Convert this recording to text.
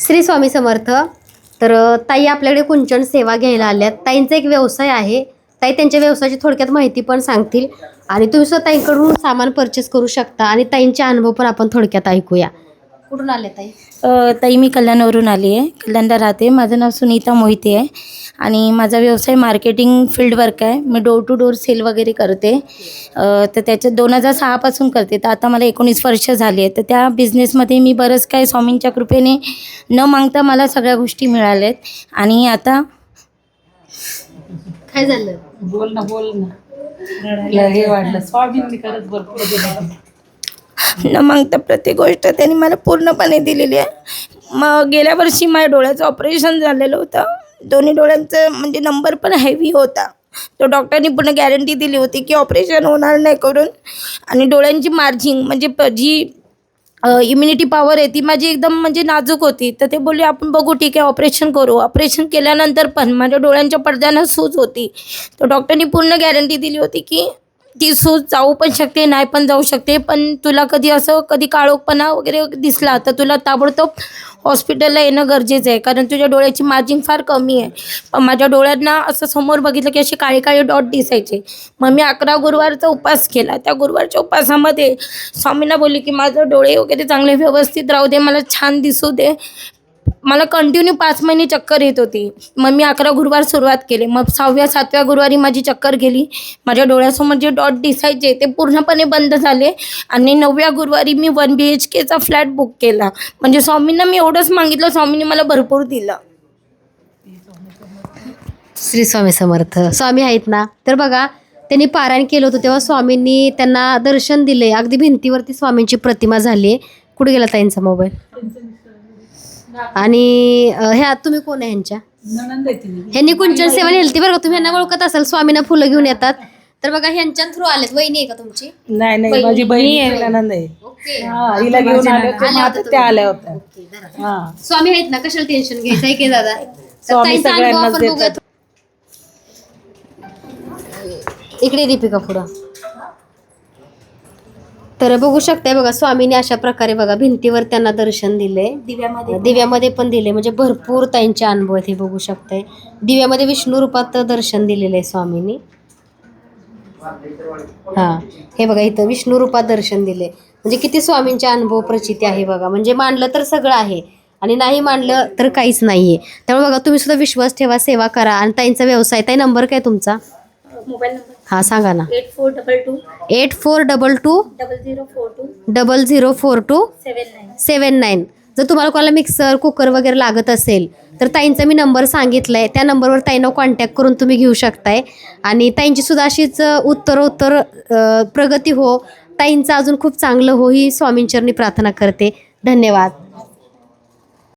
श्री स्वामी समर्थ. तर ताई आपल्याकडे कुंचन सेवा घ्यायला आल्यात. ताईंचा एक व्यवसाय आहे. ताई त्यांच्या व्यवसायाची थोडक्यात माहिती पण सांगतील. आणि तुम्ही सुद्धा ताईंकडून सामान परचेस करू शकता आणि ताईंचे अनुभव पण आपण थोडक्यात ऐकूया. कुठून आले ताई? अ, ताई मी कल्याणवरून आली आहे. कल्याणला राहते. माझं नाव सुनीता मोहिते आहे. आणि माझा व्यवसाय मार्केटिंग फील्ड वर्क आहे. मी डोर टू डोर सेल वगैरे करते. अ, तर त्याच्यात दोन हजार सहापासून करते. तर आता मला एकोणीस वर्ष झाली आहे तर त्या बिझनेसमध्ये मी बरंच काय स्वामींच्या कृपेने न मागता मला सगळ्या गोष्टी मिळाल्या आहेत. आणि आता काय झालं? बोल ना बोल ना. रडायला हे वाटलं. स्वामींनी खरंच भरपूर दिलं. न मागता प्रत्येक गोष्ट त्यांनी मला पूर्णपणे दिलेली आहे. मग गेल्या वर्षी माझ्या डोळ्याचं ऑपरेशन झालेलं होतं. दोन्ही डोळ्यांचं म्हणजे नंबर पण हेवी होता. तो डॉक्टरनी पूर्ण गॅरंटी दिली होती की ऑपरेशन होणार नाही करून. आणि डोळ्यांची मार्जिंग म्हणजे प- जी इम्युनिटी पॉवर आहे ती माझी एकदम म्हणजे नाजूक होती. तर ते बोलले आपण बघू ठीक आहे ऑपरेशन करू. ऑपरेशन केल्यानंतर पण माझ्या डोळ्यांच्या पडद्यानं सूज होती. तर डॉक्टरनी पूर्ण गॅरंटी दिली होती की ती सूज जाऊ पण शकते नाही पण जाऊ शकते. पण तुला कधी असं कधी काळोखपणा वगैरे दिसला तर तुला ताबडतोब हॉस्पिटलला येणं गरजेचं आहे. कारण तुझ्या डोळ्याची मार्जिंग फार कमी आहे. पण माझ्या डोळ्यांना असं समोर बघितलं की असे काळे काळे डॉट दिसायचे. मग मी अकरा गुरुवारचा उपास केला. त्या गुरुवारच्या उपासामध्ये स्वामींना बोलली की माझं डोळे वगैरे चांगले व्यवस्थित राहू दे मला छान दिसू दे. मला कंटिन्यू पाच महिने चक्कर येत होती. मग मी अकरा गुरुवार सुरुवात केली. मग सहाव्या सातव्या गुरुवारी माझी चक्कर गेली. माझ्या डोळ्यासमोर जे डॉट दिसायचे ते पूर्णपणे बंद झाले आणि नवव्या गुरुवारी मी वन बी एच केचा फ्लॅट बुक केला. म्हणजे स्वामींना मी एवढंच मागितलं स्वामींनी मला भरपूर दिलं. श्री स्वामी समर्थ. स्वामी आहेत ना? तर बघा त्यांनी पारायण केलं होतं तेव्हा स्वामींनी त्यांना दर्शन दिले अगदी भिंतीवरती स्वामींची प्रतिमा झाली कुठे गेला ताईंचा मोबाईल आणि ह्या तुम्ही कोण आहे ह्यांच्या? ह्यांनी कुंचन सेवा नेलती बरं का? तुम्ही ह्यांना ओळखत असाल स्वामींना फुलं घेऊन येतात. तर बघा ह्यांच्या थ्रू आलेत. वहिनी आहे का तुमची? नाही नाही माझी बहिणी आहे ननंद आहे. ओके. हा हिला घेऊन आले होते मग आता त्या आल्या होत्या. हा. स्वामी आहेत ना? कशाला टेन्शन घ्यायचं? आहे की दादा? तर स्वामी ताईंचा अनुभव सगळ्यांनाच आपण बघूया देतात. इकडे दीपिका पुढं. तर बघू शकताय बघा स्वामीने अशा प्रकारे बघा भिंतीवर त्यांना दर्शन दिले. दिव्यामध्ये दिव्यामध्ये पण दिले म्हणजे भरपूर त्यांचे अनुभव आहेत हे बघू शकताय. दिव्यामध्ये विष्णू रूपात दर्शन दिलेलं आहे स्वामींनी. हा हे बघा इथं विष्णू रूपात दर्शन दिले. म्हणजे किती स्वामींचे अनुभव प्रचिती आहे बघा. म्हणजे मानलं तर सगळं आहे आणि नाही मानलं तर काहीच नाहीये. त्यामुळे बघा तुम्ही सुद्धा विश्वास ठेवा सेवा करा आणि ताईंचा व्यवसाय. ताई नंबर काय तुमचा? Mobile number? हा सांगा ना. Eight four double two eight four double two double zero four two double zero four two seven nine. Seven nine. जर तुम्हाला कोणाला मिक्सर कुकर वगैरे लागत असेल तर ताईंचा मी नंबर सांगितला आहे त्या नंबरवर ताईंना कॉन्टॅक्ट करून तुम्ही घेऊ शकताय. आणि ताईंची सुद्धा अशीच उत्तरोत्तर अ, प्रगती हो. ताईंचं अजून खूप चांगलं हो ही स्वामींचरणी प्रार्थना करते. धन्यवाद.